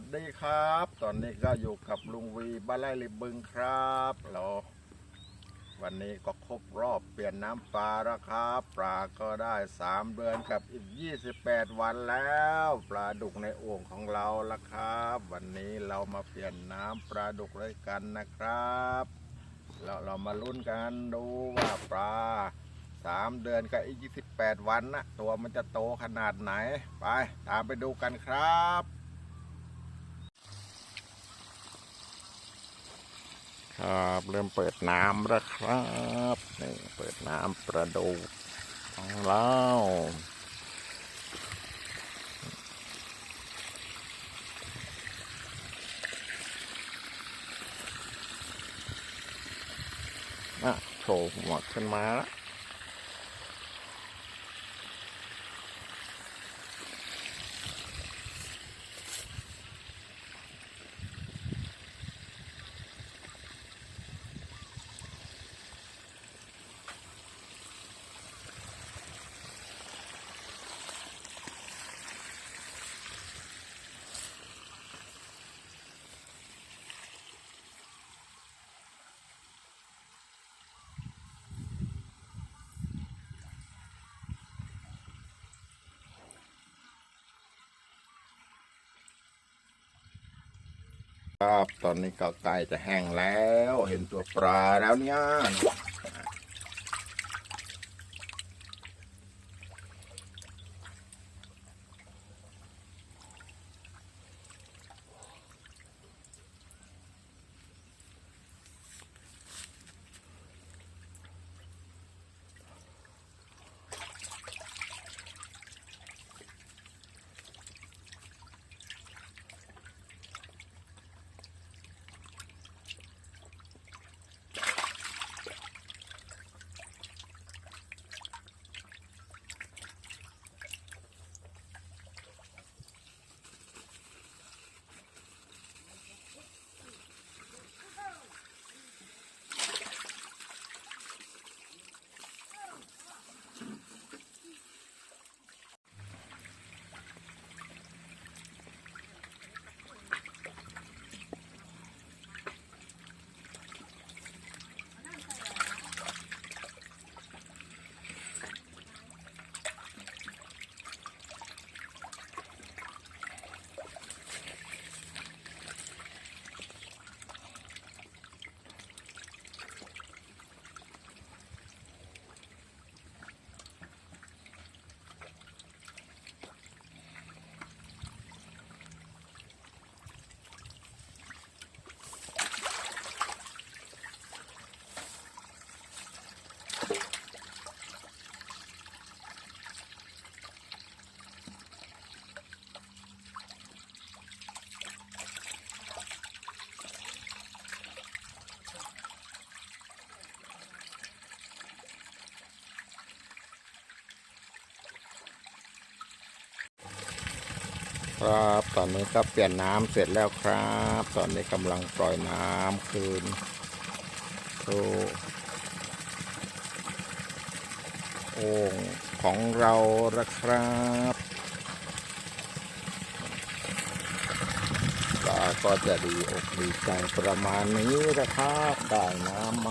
สดีครับ ตอนนี้ก็อยู่กับลุงวีบ้านไร่ริบึงครับเราวันนี้ก็ครบรอบเปลี่ยนน้ำปลาแล้วครับ ปลาก็ได้สามเดือนกับอีก 28 วันแล้ว ปลาดุกในโอ่งของเราละครับ วันนี้เรามาเปลี่ยนน้ำปลาดุกด้วยกันนะครับเราเรามาลุ้นกันดูว่าปลาสามเดือนกับอีก 28 วันนะตัวมันจะโตขนาดไหน ไปตามไปดูกันครับ ครับ เริ่มเปิดน้ำแล้วครับนี่เปิดน้ำประดูของเราอะโผล่หมดขึ้นมาแล้ว ครับ ตอนนี้ก็ใกล้จะแห้งแล้ว เห็นตัวปลาแล้วเนี่ย ครับ ตอนนี้ก็เปลี่ยนน้ำเสร็จแล้วครับ ตอนนี้กำลังปล่อยน้ำคืนสู่โอ่งของเราละครับปลาก็จะดีอกดีใจประมาณนี้นะครับ ได้น้ำไหม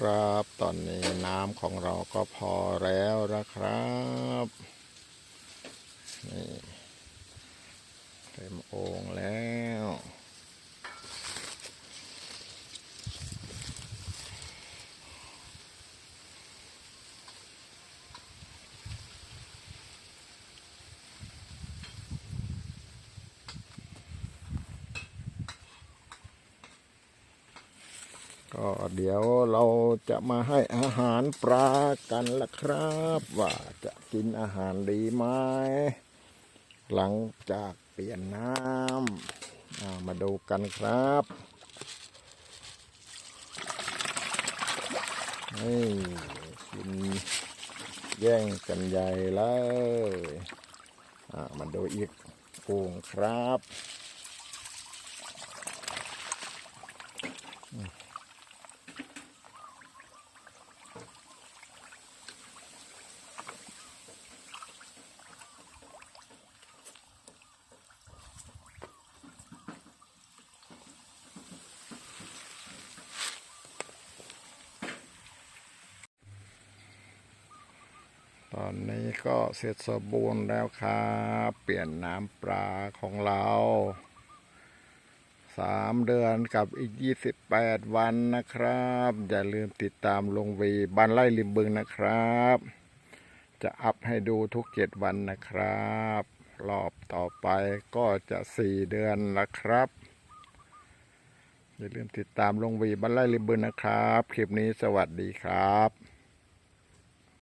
ครับ ตอนนี้น้ำของเราก็พอแล้วนะครับนี่เต็มโอ่งแล้ว ก็เดี๋ยวเราจะมาให้อาหารปลากันละครับ ว่าจะกินอาหารดีไหมหลังจากเปลี่ยนน้ำามาดูกันครับนี่กินแย่งกันใหญ่เลยมาดูอีกปูงครับ ตอนนี้ก็เสร็จสมบูรณ์แล้วครับ เปลี่ยนน้ำปลาของเราสามเดือนกับอีกยี่สิบแปดวันนะครับ อย่าลืมติดตามลงวีบ้านไร่ริมบึงนะครับ จะอัพให้ดูทุกเจ็ดวันนะครับ รอบต่อไปก็จะสี่เดือนละครับ อย่าลืมติดตามลงวีบ้านไร่ริมบึงนะครับ คลิปนี้สวัสดีครับ